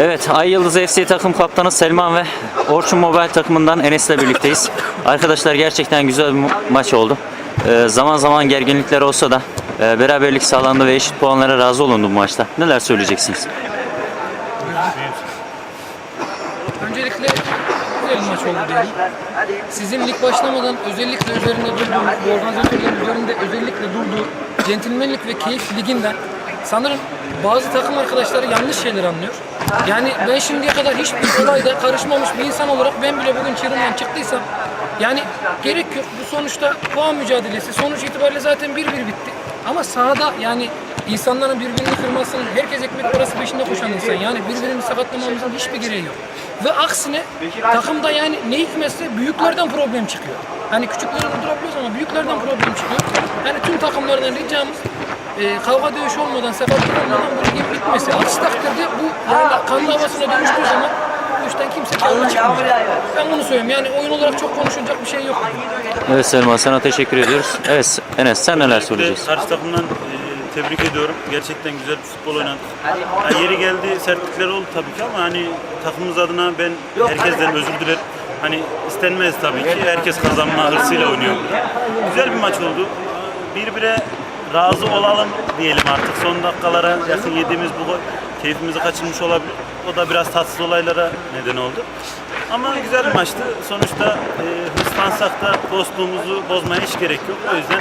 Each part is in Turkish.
Evet, Ay Yıldız FC takım kaptanı Selman ve Orçun Mobile takımından Enes'le birlikteyiz. Arkadaşlar gerçekten güzel bir ma- maç oldu. Ee, zaman zaman gerginlikler olsa da e, beraberlik sağlandı ve eşit puanlara razı olundu bu maçta. Neler söyleyeceksiniz? Öncelikle güzel maç oldu diyelim. Sizin lig başlamadan özellikle üzerinde durduğunuz, bu organizatörlerin üzerinde özellikle durduğu centilmenlik ve keyif liginden sanırım bazı takım arkadaşları yanlış şeyler anlıyor. Yani ben şimdiye kadar hiçbir olayda karışmamış bir insan olarak ben bile bugün çığırından çıktıysam yani gerek yok. Bu sonuçta puan mücadelesi. Sonuç itibariyle zaten 1-1 bitti. Ama sahada yani insanların birbirini kırmasının, herkes ekmek parası peşinde koşan insan. Yani birbirini sakatlamamızın hiçbir gereği yok. Ve aksine takımda yani ne hikmetse büyüklerden problem çıkıyor. Hani küçükleri durdurabiliyoruz ama büyüklerden problem çıkıyor. Yani tüm takımlardan ricamız e, kavga dövüş olmadan, sakatlık olmadan bu ligin bitmesi. Aksi takdirde bu yani kanlı havasına dönüştüğü zaman bu işten kimse karlı çıkmayacak. Ben bunu söylüyorum. Yani oyun olarak çok konuşulacak bir şey yok. Evet Selman sana teşekkür ediyoruz. Evet Enes sen neler söyleyeceksin? Karşı takımdan e, tebrik ediyorum. Gerçekten güzel bir futbol oynadık. Ha, yeri geldi sertlikler oldu tabii ki ama hani takımımız adına ben herkesten özür dilerim. Hani istenmez tabii ki. Herkes kazanma hırsıyla oynuyor. Güzel bir maç oldu. Birbire razı olalım diyelim artık. Son dakikalara yakın yediğimiz bu keyfimizi kaçırmış olabilir. O da biraz tatsız olaylara neden oldu. Ama güzel bir maçtı. Sonuçta e, hırslansak da dostluğumuzu bozmaya hiç gerek yok. O yüzden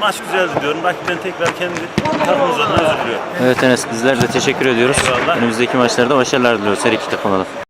Maç güzeldi diyorum. Rakipten tekrar kendi takımımız adına özür diliyorum. Evet Enes bizler de teşekkür ediyoruz. Eyvallah. Önümüzdeki maçlarda başarılar diliyoruz her iki takıma da.